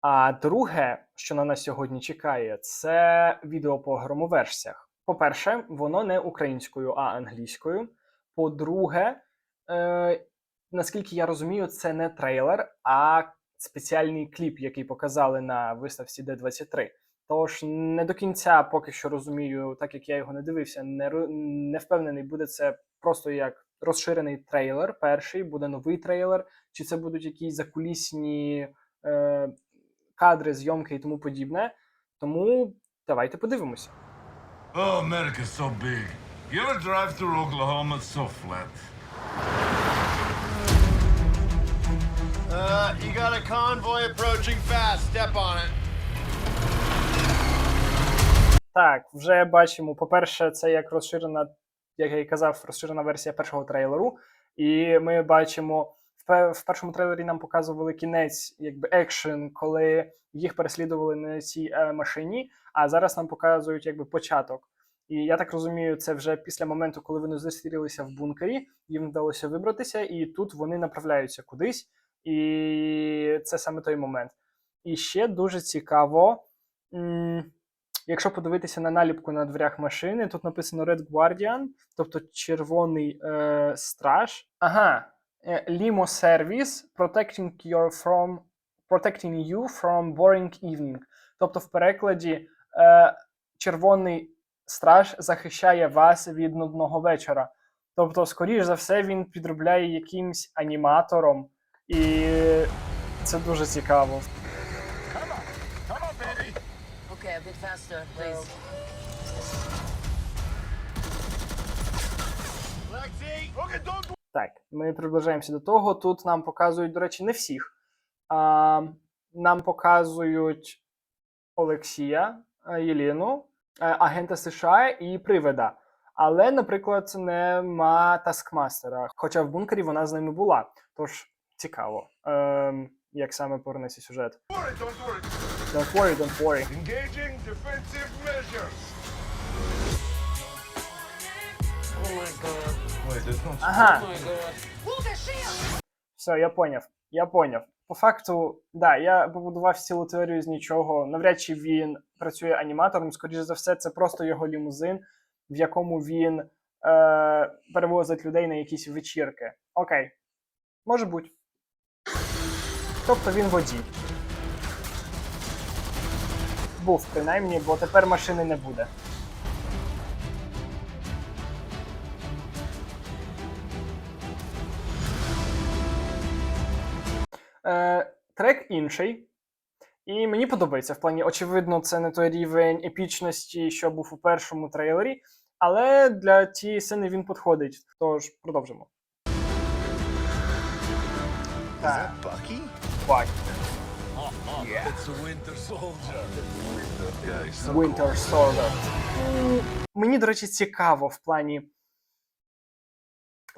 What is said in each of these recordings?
А друге, що на нас сьогодні чекає, це відео по громоверсіях. По-перше, воно не українською, а англійською. По-друге, е, наскільки я розумію, це не трейлер, а спеціальний кліп, який показали на виставці D23. Тож не до кінця поки що розумію, так як я його не дивився, не, не впевнений, буде це просто як розширений трейлер. Перший буде новий трейлер, чи це будуть якісь закулісні е, кадри, зйомки і тому подібне. Тому давайте подивимося. Oh, America's so big. You ever drive through Oklahoma? It's so flat. Uh, you got a convoy approaching fast. Step on it. Так, вже бачимо. По-перше, це як розширена, як я і казав, розширена версія першого трейлеру. І ми бачимо в, першому трейлері нам показували кінець, якби екшен, коли їх переслідували на цій е, машині. А зараз нам показують якби початок. І я так розумію, це вже після моменту, коли вони зустрілися в бункері, їм вдалося вибратися, і тут вони направляються кудись. І це саме той момент. І ще дуже цікаво. Якщо подивитися на наліпку на дверях машини, тут написано Red Guardian, тобто червоний е, страж. Ага, Limo Service protecting, your from, protecting you from boring evening. Тобто, в перекладі е, червоний страж захищає вас від нудного вечора. Тобто, скоріш за все, він підробляє якимсь аніматором, і це дуже цікаво. Okay, a bit faster, please. Lexi! Okay, don't Так, ми приближаємося до того. Тут нам показують, до речі, не всіх. А, нам показують Олексія, е, Єліну, е, агента США і привида. Але, наприклад, нема таскмастера. Хоча в бункері вона з ними була. Тож цікаво, ем, як саме повернеться сюжет. Worry, don't worry. Don't worry, don't worry. Engaging defensive measures. Oh my god. No. Ага. Все, я поняв. Я поняв. По факту, да, я побудував цілу теорію з нічого. Навряд чи він працює аніматором. Скоріше за все, це просто його лімузин, в якому він е, перевозить людей на якісь вечірки. Окей, може бути. Тобто він водій. Був принаймні, бо тепер машини не буде. Е, трек інший. І мені подобається в плані, очевидно, це не той рівень епічності, що був у першому трейлері, але для цієї сцени він підходить. Тож продовжимо. Так, Bucky? бай. It's Winter Soldier. Winter Soldier. Мені, до речі, цікаво в плані.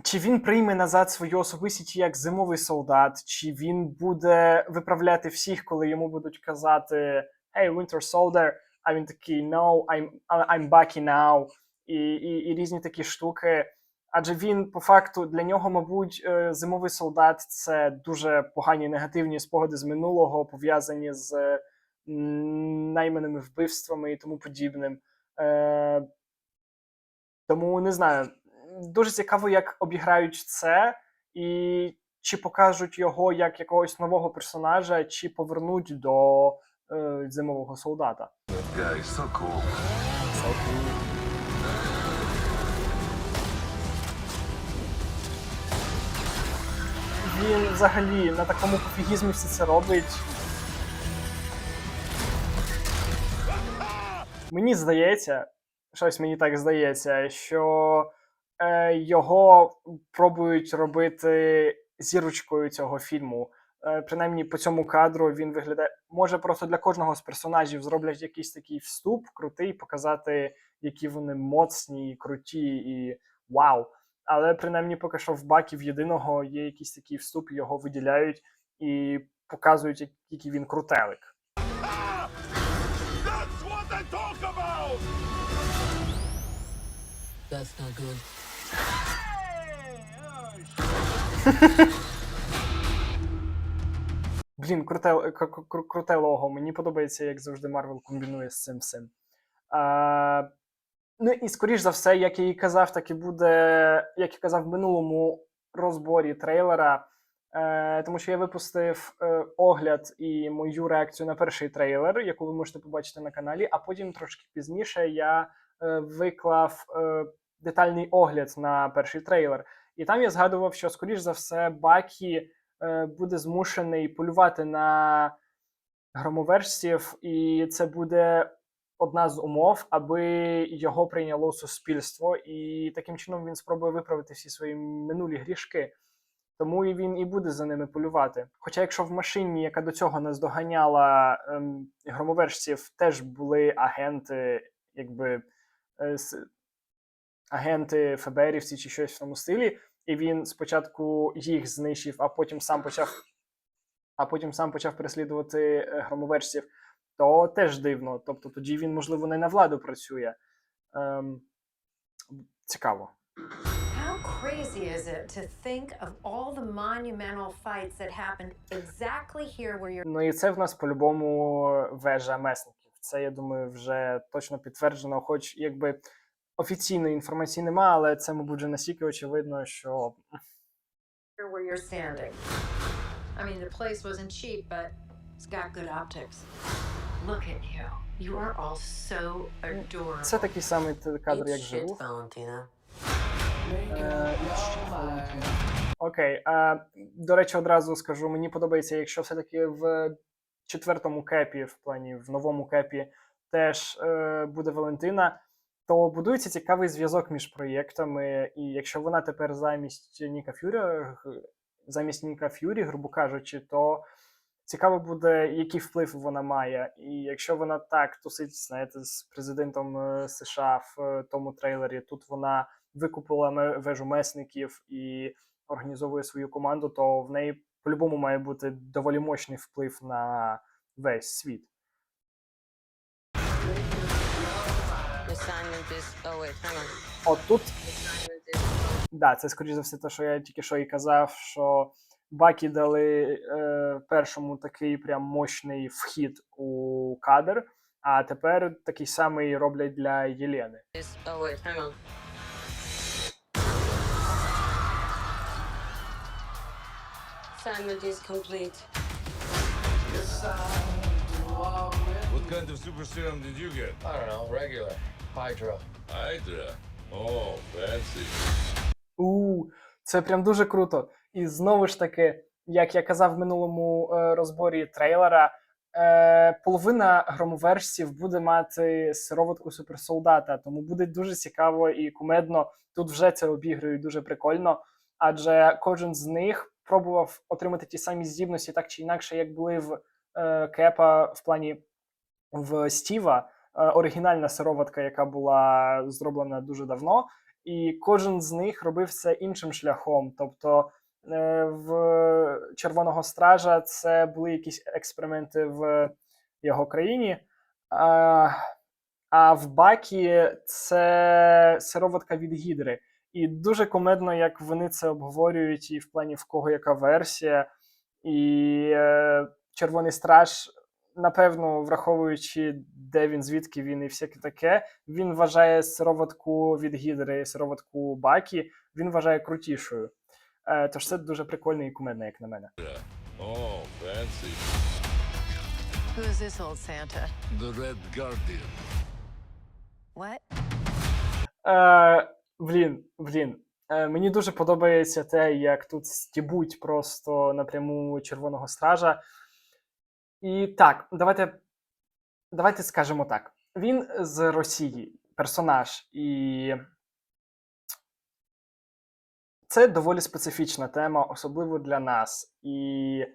Чи він прийме назад свою особистість як зимовий солдат, чи він буде виправляти всіх, коли йому будуть казати Hey, Winter Soldier, а він такий No, I'm, I'm Bucky now, і, і, і різні такі штуки. Адже він, по факту, для нього, мабуть, е, зимовий солдат це дуже погані негативні спогади з минулого, пов'язані з найманими вбивствами і тому подібним. Е, тому не знаю. Дуже цікаво, як обіграють це, і чи покажуть його як якогось нового персонажа, чи повернуть до е, зимового солдата. Він взагалі на такому пофігізмі все це робить. Мені здається, щось мені так здається, що е, його пробують робити зірочкою цього фільму. Е, принаймні по цьому кадру він виглядає. Може, просто для кожного з персонажів зроблять якийсь такий вступ, крутий, показати, які вони моцні, круті і вау. Але принаймні поки що в баків єдиного є якийсь такий вступ, його виділяють і показують, який він крутелик. That's not good. Блін, круте, кру- круте лого. Мені подобається, як завжди, Марвел комбінує з цим всім. А, ну і скоріш за все, як я і казав, так і буде, як я казав в минулому розборі трейлера. Е, тому що я випустив е, огляд і мою реакцію на перший трейлер, яку ви можете побачити на каналі, а потім трошки пізніше я е, виклав е, детальний огляд на перший трейлер. І там я згадував, що, скоріш за все, Бакі е, буде змушений полювати на громовержців, і це буде одна з умов, аби його прийняло суспільство, і таким чином він спробує виправити всі свої минулі грішки. Тому і він і буде за ними полювати. Хоча, якщо в машині, яка до цього наздоганяла ем, громовержців, теж були агенти, якби е, агенти ФБРівці чи щось в тому стилі, і він спочатку їх знищив, а потім сам почав, а потім сам почав переслідувати е, громовержців, то теж дивно. Тобто тоді він, можливо, не на владу працює. Ем, цікаво. How crazy is it to think of all the monumental fights that happened exactly here where you're Ну і це в нас по-любому вежа месників. Це, я думаю, вже точно підтверджено, хоч якби офіційної інформації нема, але це, мабуть, вже настільки очевидно, що where you're standing? I mean, the place wasn't cheap, but it's got good optics. Look at you. You are all so adorable. це такий самий кадр, як живу. Е, Окей. А, до речі, одразу скажу, мені подобається, якщо все-таки в четвертому кепі, в плані в новому кепі, теж е, буде Валентина, то будується цікавий зв'язок між проєктами. І якщо вона тепер замість Ніка Фюрі, замість Ніка Ф'юрі, грубо кажучи, то цікаво буде, який вплив вона має. І якщо вона так тусить, знаєте, з президентом е, США в е, тому трейлері, тут вона викупила вежу месників і організовує свою команду, то в неї по-любому має бути доволі мощний вплив на весь світ. Is. да, це скоріш за все, те, що я тільки що і казав, що Бакі дали е, першому такий прям мощний вхід у кадр, а тепер такий самий роблять для Єлени. oh. Assignment is complete. What kind of super serum did you get? I don't know, regular. Hydra. Hydra. Oh, fancy. У, це прям дуже круто. І знову ж таки, як я казав в минулому е, розборі трейлера, е, половина громовержців буде мати сироватку суперсолдата, тому буде дуже цікаво і кумедно. Тут вже це обігрують дуже прикольно, адже кожен з них пробував отримати ті самі здібності, так чи інакше, як були в е, Кепа в плані в Стіва, оригінальна сироватка, яка була зроблена дуже давно і кожен з них робив це іншим шляхом. Тобто е, в Червоного Стража це були якісь експерименти в його країні. А в Бакі це сироватка від Гідри. І дуже комедно, як вони це обговорюють, і в плані в кого яка версія. І е, Червоний Страж, напевно, враховуючи, де він, звідки він і всяке таке, він вважає сироватку від Гідри, сироватку Бакі, він вважає крутішою. Е, тож це дуже прикольно і кумедно, як на мене. Oh, fancy. Who is this old Santa? The Red Guardian. What? Е, блін, блін. Е, мені дуже подобається те, як тут стібуть просто напряму Червоного Стража. І так, давайте, давайте скажемо так. Він з Росії, персонаж, і це доволі специфічна тема, особливо для нас. І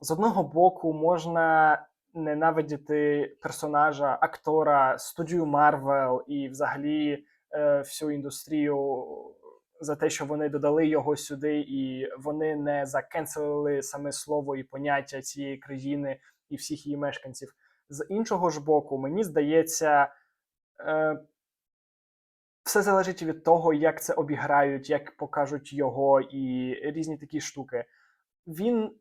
з одного боку можна ненавидіти персонажа, актора, студію Марвел і взагалі е, всю індустрію за те, що вони додали його сюди, і вони не закенселили саме слово і поняття цієї країни і всіх її мешканців. З іншого ж боку, мені здається, е, все залежить від того, як це обіграють, як покажуть його, і різні такі штуки. Він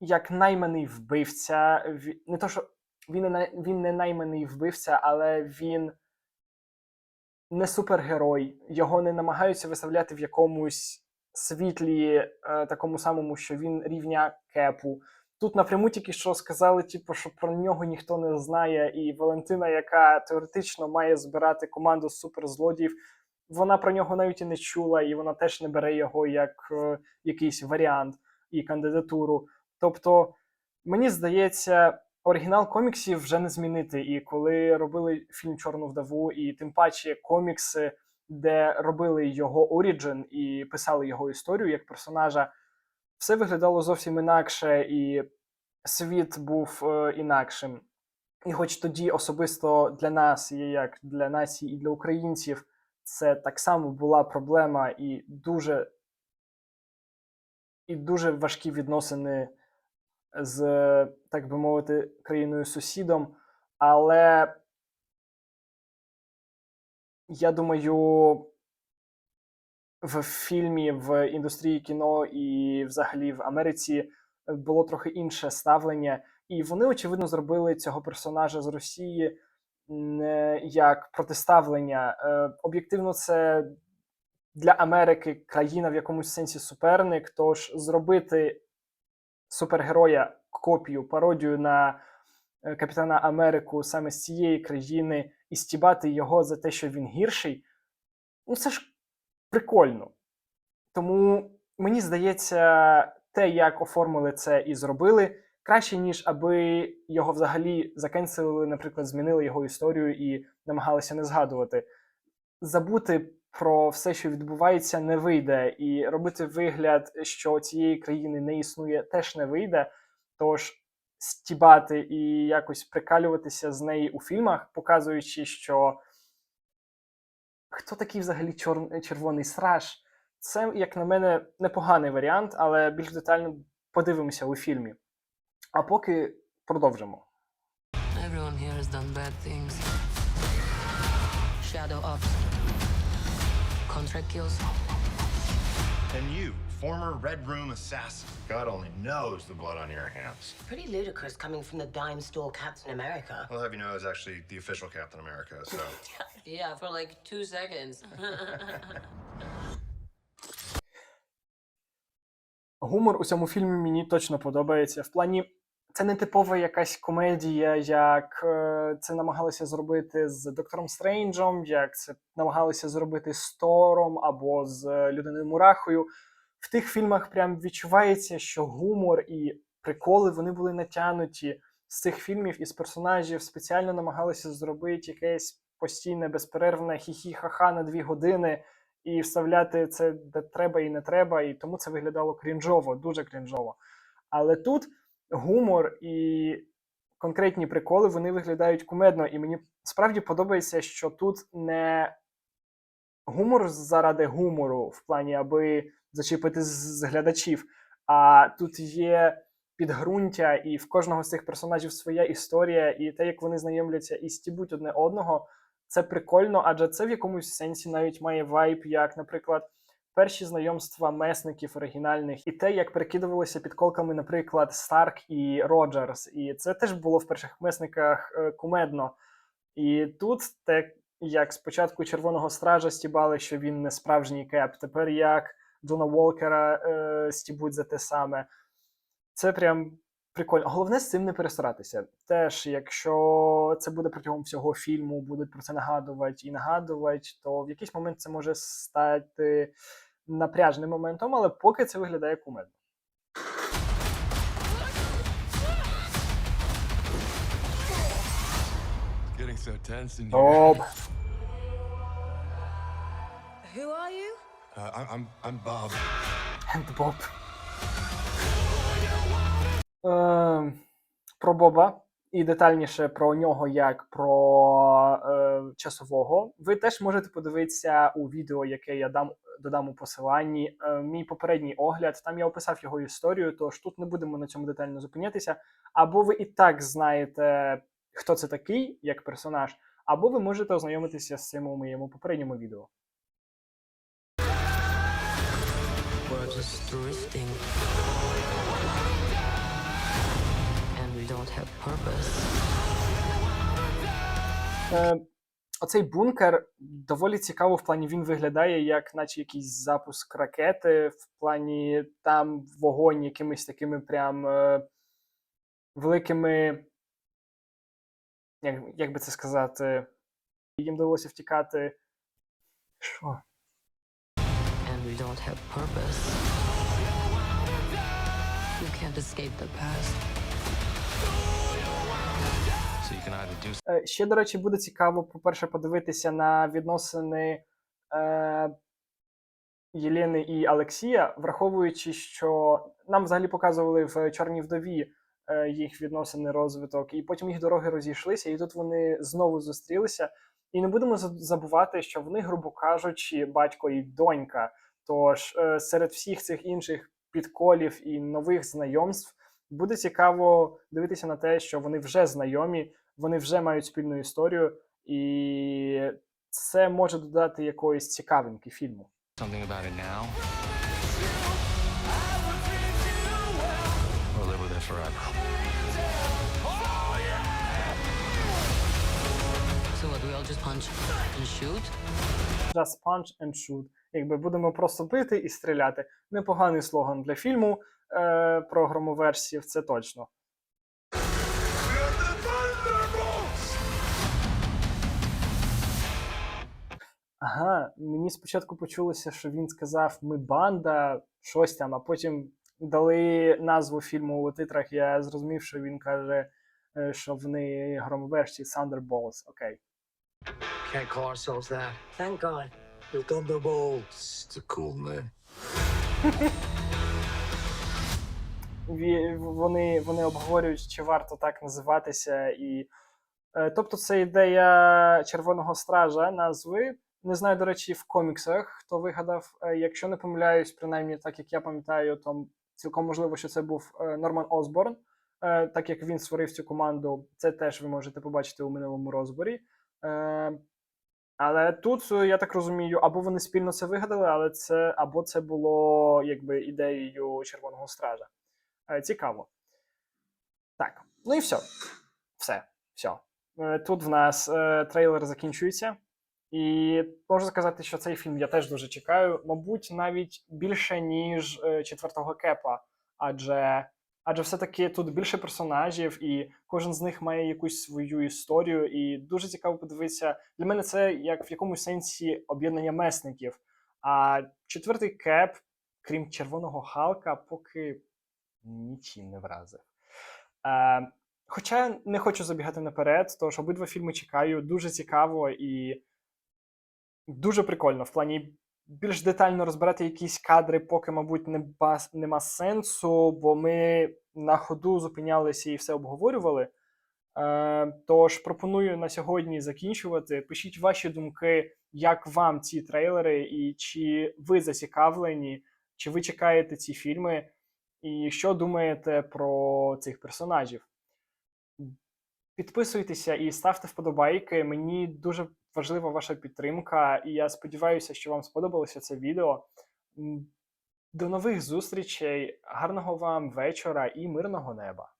як найманий вбивця. Ві- Не то, що він не, він не найманий вбивця, але він не супергерой. Його не намагаються виставляти в якомусь світлі, е, такому самому, що він рівня кепу. Тут напряму тільки що сказали, типу, що про нього ніхто не знає, і Валентина, яка теоретично має збирати команду суперзлодіїв, вона про нього навіть і не чула, і вона теж не бере його як е, якийсь варіант і кандидатуру. Тобто, мені здається, оригінал коміксів вже не змінити. І коли робили фільм Чорну вдову, і тим паче комікси, де робили його оріджин і писали його історію як персонажа, все виглядало зовсім інакше, і світ був е, інакшим. І хоч тоді особисто для нас, і як для нації і для українців, це так само була проблема і дуже, і дуже важкі відносини з, так би мовити, країною сусідом. Але я думаю, в фільмі, в індустрії кіно і взагалі в Америці було трохи інше ставлення, і вони, очевидно, зробили цього персонажа з Росії не як протиставлення. Е, Об'єктивно, це для Америки країна в якомусь сенсі суперник. Тож зробити супергероя копію, пародію на е, Капітана Америку саме з цієї країни і стібати його за те, що він гірший, ну це ж прикольно. Тому мені здається, те, як оформили це і зробили, краще, ніж аби його взагалі закенселили, наприклад, змінили його історію і намагалися не згадувати. Забути про все, що відбувається, не вийде, і робити вигляд, що цієї країни не існує, теж не вийде. Тож стібати і якось прикалюватися з неї у фільмах, показуючи, що хто такий взагалі чор... червоний страж, це, як на мене, непоганий варіант, але більш детально подивимося у фільмі. А поки продовжимо. Everyone here has done bad things. Shadow ops. Contract kills. And you, former Red Room assassin. God only knows the blood on your hands. Pretty ludicrous coming from the dime store Captain America. I'll have you know, I was actually the official Captain America, so. Yeah, for like two seconds. Гумор у цьому фільмі мені точно подобається. В плані, це не типова якась комедія, як е, це намагалися зробити з Доктором Стрейнджем, як це намагалися зробити з Тором або з Людиною Мурахою. В тих фільмах прям відчувається, що гумор і приколи вони були натягнуті з цих фільмів і з персонажів спеціально намагалися зробити якесь постійне безперервне хі-хі-ха-ха на дві години і вставляти це де треба і не треба, і тому це виглядало крінжово, дуже крінжово. Але тут гумор і конкретні приколи вони виглядають кумедно, і мені справді подобається, що тут не гумор заради гумору, в плані, аби зачепити з глядачів, а тут є підґрунтя, і в кожного з цих персонажів своя історія, і те, як вони знайомляться і стібуть одне одного, це прикольно, адже це в якомусь сенсі навіть має вайб, як, наприклад, перші знайомства месників оригінальних, і те, як перекидувалися підколками, наприклад, Старк і Роджерс. І це теж було в перших месниках е, кумедно. І тут те, як спочатку Червоного Стража стібали, що він не справжній кеп, тепер як Джона Волкера е, стібуть за те саме. Це прям прикольно. Головне з цим не перестаратися. Теж, якщо це буде протягом всього фільму, будуть про це нагадувати і нагадувати, то в якийсь момент це може стати напряжним моментом, але поки це виглядає кумедно. Getting so tense in here. Who are you? Uh, I'm I'm Bob. Боб. Е, про Боба і детальніше про нього як про е, часового. Ви теж можете подивитися у відео, яке я дам додам у посиланні. Е, мій попередній огляд. Там я описав його історію, тож тут не будемо на цьому детально зупинятися. Або ви і так знаєте, хто це такий як персонаж, або ви можете ознайомитися з цим у моєму попередньому відео. Just drifting. have purpose. Е, оцей бункер доволі цікаво в плані він виглядає як наче якийсь запуск ракети, в плані там вогонь якимись такими прям е, великими. Як, як би це сказати? Їм довелося втікати. Що? And we don't have purpose. Ще, до речі, буде цікаво, по-перше, подивитися на відносини е, Єлени і Олексія, враховуючи, що нам взагалі показували в Чорній вдові е, їх відносини, розвиток, і потім їх дороги розійшлися, і тут вони знову зустрілися. І не будемо забувати, що вони, грубо кажучи, батько і донька. Тож е, серед всіх цих інших підколів і нових знайомств буде цікаво дивитися на те, що вони вже знайомі, вони вже мають спільну історію, і це може додати якоїсь цікавинки фільму. just punch and shoot? Just punch and shoot. Якби будемо просто бити і стріляти. Непоганий слоган для фільму е, про громоверсів, це точно. Ага, мені спочатку почулося, що він сказав ми банда, щось там, а потім дали назву фільму у титрах. Я зрозумів, що він каже, е, що вони громоверсі Thunderbolts. Окей. Can't call ourselves that. Thank God. We're Thunderbolts. It's a cool name. Ві- вони, вони обговорюють, чи варто так називатися. І, е, тобто, це ідея Червоного стража, назви. Не знаю, до речі, в коміксах хто вигадав. Е, якщо не помиляюсь, принаймні так як я пам'ятаю, то цілком можливо, що це був е, Норман Осборн. Е, так як він створив цю команду, це теж ви можете побачити у минулому розборі. Е, але тут, е, я так розумію, або вони спільно це вигадали, але це або це було якби ідеєю Червоного стража. Е, Цікаво. Так, ну і все. Все. все. Тут в нас е, трейлер закінчується. І можу сказати, що цей фільм я теж дуже чекаю. Мабуть, навіть більше, ніж четвертого кепа. Адже, адже все-таки тут більше персонажів, і кожен з них має якусь свою історію. І дуже цікаво подивитися. Для мене це як в якомусь сенсі об'єднання месників. А четвертий кеп, крім червоного Халка, поки нічим не вразив. Е, хоча не хочу забігати наперед, тож обидва фільми чекаю. Дуже цікаво і дуже прикольно. В плані більш детально розбирати якісь кадри, поки, мабуть, не бас, нема сенсу, бо ми на ходу зупинялися і все обговорювали. Е, тож пропоную на сьогодні закінчувати. Пишіть ваші думки, як вам ці трейлери, і чи ви зацікавлені, чи ви чекаєте ці фільми, і що думаєте про цих персонажів. Підписуйтеся і ставте вподобайки. Мені дуже важлива ваша підтримка, і я сподіваюся, що вам сподобалося це відео. До нових зустрічей, гарного вам вечора і мирного неба!